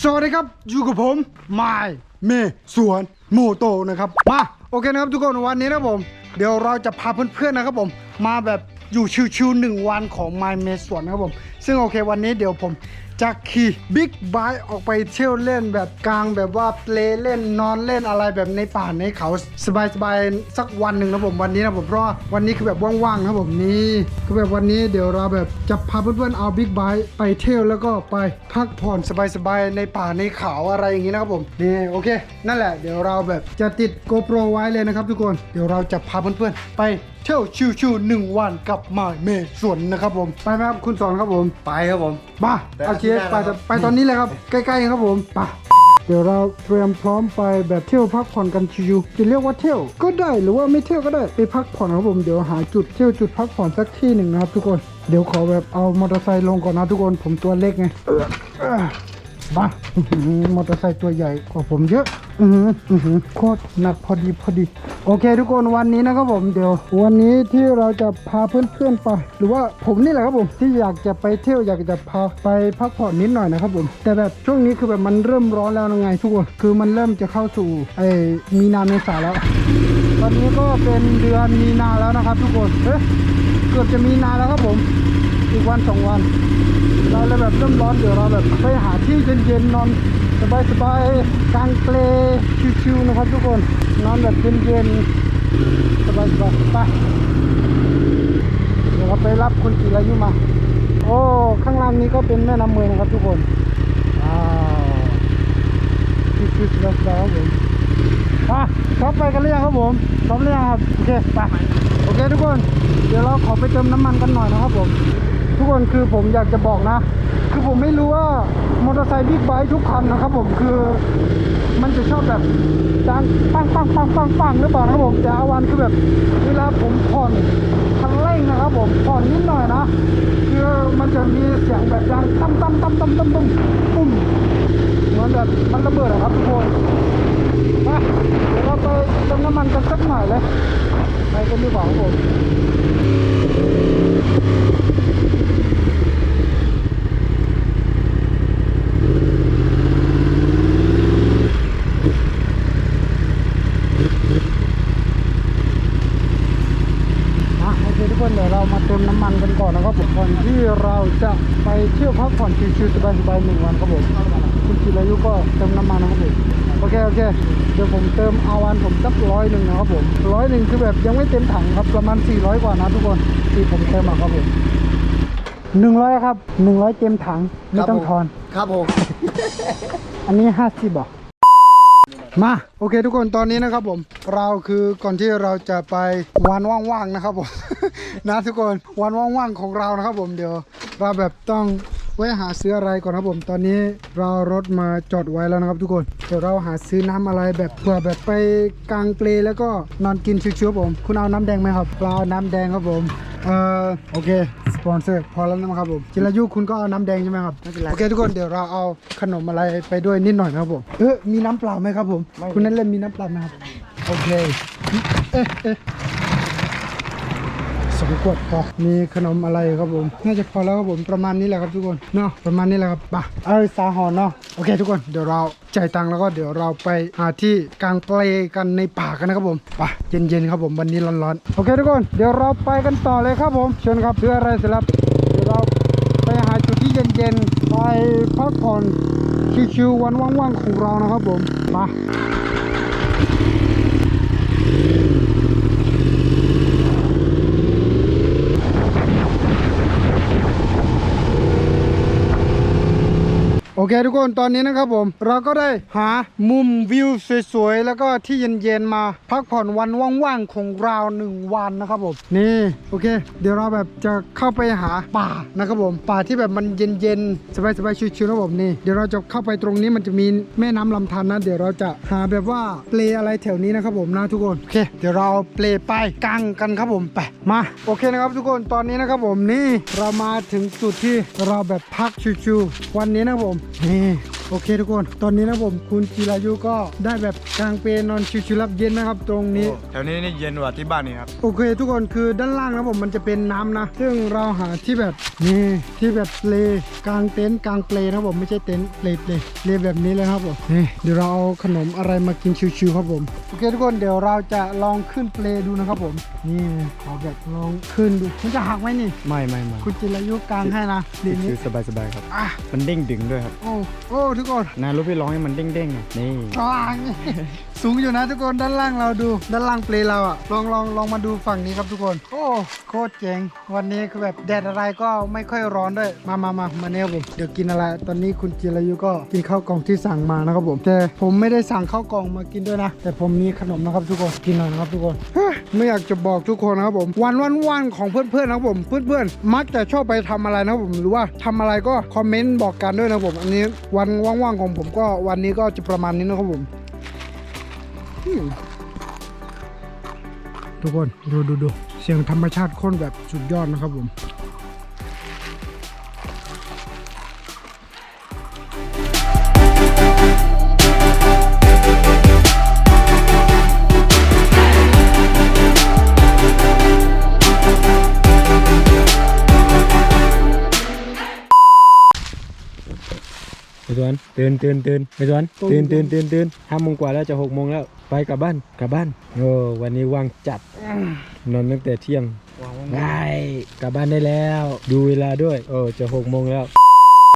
สวัสดีครับ อยู่กับผมมายเมสวนโมโตนะครับ มา โอเคนะครับทุกคนวันนี้นะผม เดี๋ยวเราจะพาเพื่อนๆนะครับผม มาแบบอยู่ชิวๆหนึ่งวันของมายเมสวนนะครับผม ซึ่งโอเควันนี้เดี๋ยวผมจะขี่บิ๊กไบค์ออกไปเที่ยวเล่นแบบกลางแบบว่าเลเล่นนอนเล่นอะไรแบบในป่าในเขาสบายๆสักวันหนึ่งนะผมวันนี้นะผมเพราะวันนี้คือแบบว่างๆนะผมนี่คือแบบวันนี้เดี๋ยวเราแบบจะพาเพื่อนๆเอาบิ๊กไบค์ไปเที่ยวแล้วก็ไปพักผ่อนสบายๆในป่าในเขาอะไรอย่างนี้นะครับผมนี่โอเค นั่นแหละเดี๋ยวเราแบบจะติด GoPro ไว้เลยนะครับทุกคนเดี๋ยวเราจะพาเพื่อนๆไปเที่ยวชิวๆหนึ่งวันกับมาเมสวนนะครับผมไปไหมครับคุณสอนครับผมไปครับผมมาแต่โอเคอาทิตย์หไปน้านะครับไปตอนนี้เลยครับ ใกล้ๆครับผมไปเดี๋ยวเราเตรียมพร้อมไปแบบเที่ยวพักผ่อนกันชิวๆจะเรียกว่าเที่ยวก็ได้หรือว่าไม่เที่ยวก็ได้ไปพักผ่อนครับผมเดี๋ยวหาจุดเที่ยวจุดพักผ่อนสักที่หนึ่งนะครับทุกคนเดี๋ยวขอแบบเอามอเตอร์ไซค์ลงก่อนนะทุกคนผมตัวเล็กไง เออเออมาอมอเตอร์ไซค์ตัวใหญ่กว่าผมเยอะอือหืออือโคตรหนักพอดีพอดี โอเคทุกคนวันนี้นะครับผมเดี๋ยววันนี้ที่เราจะพาเพื่อนๆไป หรือว่าผมนี่แหละครับผมที่อยากจะไปเที่ยวอยากจะพาไปพักผ่อนนิดหน่อยนะครับผมแต่แบบช่วงนี้คือแบบมันเริ่มร้อนแล้วไงทุกคนคือมันเริ่มจะเข้าสู่ไอ้มีนาเมษาแล้ว ตอนนี้ก็เป็นเดือนมีนาแล้วนะครับ ทุกคนเอ๊ะเกือบจะมีนาแล้วครับผม อีกวันสองวัน เราเลยแบบเริ่มร้อนเดี๋ยวเราแบบไปหาที่เย็นๆนอนสบายๆกลางเปลชิวๆนะครับทุกคนนอนแบบเย็นๆสบายๆไปเดี๋ยวเราไปรับคุณจิรายุมา โอ้ข้างล่างนี้ก็เป็นแม่น้ำเมยนะครับทุกคนว้าวชิวๆสบายๆครับผมมาชอบไปกันหรือยครับผมพร้อมหรือยครับโอเคไปโอเคทุกคน เดี๋ยวเราขอไปเติมน้ำมันกันหน่อยนะครับผม ทุกคนคือผมอยากจะบอกนะ คือผมไม่รู้ว่ามอเตอร์ไซค์บิ๊กไบค์ทุกคันนะครับผมคือมันจะชอบแบบดังปังปังปังปังปังหรือเปล่านะครับผมแต่อาวันคือแบบเวลาผมผ่อนคันเร่งนะครับผมผ่อนนิดหน่อยนะคือมันจะมีเสียงแบบดังตั้มตั้มตั้มตั้มตั้มปุ้มเหมือนแบบมันระเบิดอะครับทุกคนมาเดี๋ยวเราไปเติมน้ำมันกันสักหน่อยเลยไปกันดีกว่าครับผม มาโอเคทุกคนเดี๋ยวเรามาเติม น้ำมันกันก่อนนะครับผมก่อนที่เราจะไปเที่ยวพักผ่อนชิวๆสบายๆหนึ่งวันครับผมคุณจิรายุก็เติมน้ำมันนะครับผมโอเคโอเคเดี๋ยวผมเติมอาวันผมสักร้อยหนึ่งนะครับผมร้อยหนึ่งคือแบบยังไม่เต็มถังครับประมาณ 400 กว่านะทุกคนที่ผมเติมมาครับผมหนึ่งร้อยครับหนึ่งร้อยเต็มถังไม่ต้องทอน ครับผม อันนี้ห้าสิบอะ มาโอเค ทุกคนตอนนี้นะครับผม เราคือก่อนที่เราจะไปวันว่างๆนะครับผมนะทุกคนวันว่างๆของเรานะครับผมเดี๋ยวเราแบบต้อง ไว้หาซื้ออะไรก่อนครับผม ตอนนี้เรารถมาจอดไว้แล้วนะครับทุกคน เดี๋ยวเราหาซื้อน้ำอะไรแบบเผื่อแบบไปกลางเปลแล้วก็นอนกินชิวๆครับผม คุณเอาน้ำแดงไหมครับเราเอาน้ำแดงครับผมเอ่อโอเคสปอนเซอร์พอแล้วนะครับผมจิรายุคุณก็เอาน้ำแดงใช่ไหมครับไม่เป็นไรโอเคทุกคนเดี๋ยวเราเอาขนมอะไรไปด้วยนิดหน่อยนะครับผมเออมีน้ำเปล่าไหมครับผม คุณนั่นเล่นมีน้ำเปล่าไหมครับโอเคเอ๊ะเอ๊ะ สองขวดพอมีขนมอะไรครับผม น่าจะพอแล้วครับผมประมาณนี้แหละครับทุกคนเนาะประมาณนี้แหละครับไปะเอ้ยสาหอนเนาะโอเค ทุกคนเดี๋ยวเราจ่ายตังค์แล้วก็เดี๋ยวเราไปหาที่กลางเปลกันในป่ากันนะครับผมไปเย็นๆครับผมวันนี้ร้อนๆโอเคทุกคนเดี๋ยวเราไปกันต่อเลยครับผมเชิญครับเพื่ออะไรสร็จแล้วเดี๋ยวเราไปหาจุดที่เย็นๆไปพักผ่อนชิวๆวันว่างๆของเรานะครับผมมา โอเคทุกคนตอนนี้นะครับผม เราก็ได้หามุมวิวสวยๆ แล้วก็ที่เย็นๆมา พักผ่อนวันว่างๆของเราหนึ่งวันนะครับผม นี่โอเค เดี๋ยวเราแบบจะเข้าไปหาป่านะครับผม ป่าที่แบบมันเย็นๆ สบายๆชิวๆนะครับผมนี่เดี๋ยวเราจะเข้าไปตรงนี้มันจะมีแม่น้ำลำธารนะ เดี๋ยวเราจะหาแบบว่าเปลอะไรแถวนี้นะครับผมนะทุกคนโอเค เดี๋ยวเราเปลไปกลางกันครับผมไปมาโอเคนะครับทุกคนตอนนี้นะครับผมนี่เรามาถึงจุดที่เราแบบพักชิวๆวันนี้นะครับผมนี่ โอเคทุกคน ตอนนี้นะผมคุณจิรายุก็ได้แบบกางเปรนอนชิวๆรับเย็นนะครับตรงนี้ แถวนี้นี่เย็นกว่าที่บ้านนี่ครับ โอเคทุกคนคือด้านล่างนะผมมันจะเป็นน้ำนะ ซึ่งเราหาที่แบบนี่ที่แบบเปลกลางเต็นท์กลางเปลนะครับผมไม่ใช่เต็นท์เปลเปลเปลแบบนี้เลยครับผมนี่เดี๋ยวเราเอาขนมอะไรมากินชิวๆครับผมโอเคทุกคนเดี๋ยวเราจะลองขึ้นเปลดูนะครับผม นี่ขอแบบลองขึ้นดูมันจะหักไหมนี่ไม่ไม่ไม่คุณจิรายุกลางให้นะดีนี้คือสบายสบายครับอะมันเด้งดึงด้วยครับโอ้โอ้ทุกคนนายรู้พี่ร้องให้มันเด้งเด้งๆอะนี่กลางสูงอยู่นะทุกคนด้านล่างเราดู ด้านล่างเปลเราอะลองลองลองมาดูฝั่งนี้ครับทุกคนโอ้โคตรเจ๋งวันนี้คือแบบแดดอะไรก็ไม่ค่อยร้อนด้วยมามามามาเนี่ยผมเดี๋ยวกินอะไร ตอนนี้คุณจิรายุก็กินข้าวกล่องที่สั่งมานะครับผมแต่ผมไม่ได้สั่งข้าวกล่องมากินด้วยนะ แต่ผมมีขนมนะครับทุกคนกินหน่อยนะครับทุกคนเฮ้ยไม่อยากจะบอกทุกคนนะครับผม วันวันวันของเพื่อนๆนะครับผมเพื่อนๆมักจะชอบไปทำอะไรนะครับผมหรือว่าทำอะไรก็คอมเมนต์บอกกันด้วยนะครับผม อันนี้วันว่ว่างๆของผมก็วันนี้ก็จะประมาณนี้นะครับผมทุกคนดูดูดูเสียงธรรมชาติค้นแบบสุดยอดนะครับผม ไปสวนตื่นตื่นตื่นไปสวนตื่นตื่นตื่นตื่นห้าโมงกว่าแล้วจะหกโมงแล้ว ไปกลับบ้านกลับบ้านโอ้วันนี้ว่างจัดนอนตั้งแต่เที่ยงได้กลับบ้านได้แล้ว ดูเวลาด้วยโอ้จะหกโมงแล้ว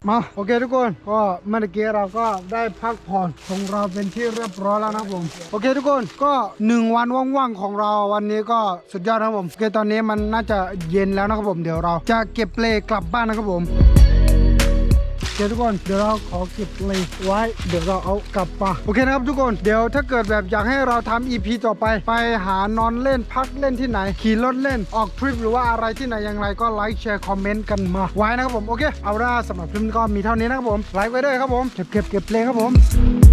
มาโอเคทุกคนก็เมื่อกี้เราก็ได้พักผ่อนของเราเป็นที่เรียบร้อยแล้วนะผมโอเคทุกคนก็หนึ่งวันว่างๆของเราวันนี้ก็สุดยอดนะผมโอเคตอนนี้มันน่าจะเย็นแล้วนะครับผมเดี๋ยวเราจะเก็บเปลกลับบ้านนะครับผม เคทุกคนเดี๋ยวเราขอเก็บเลยไว้เดี๋ยวเราเอากลับปโอเคนะครับทุกคนเดี๋ยวถ้าเกิดแบบอยากให้เราทำ EP ต่อไป ไปหานอนเล่นพักเล่นที่ไหน ขี่รถเล่นออกทริปหรือว่าอะไรที่ไหนอย่างไรก็ไลค์แชร์คอมเมนต์กันมาไว้นะครับผมโอเคเอาละสำหรับคลิปนี้ก็มีเท่านี้นะครับผมไลค์ไว้ด้วยครับผมเก็บเก็บเก็บเพลงครับผม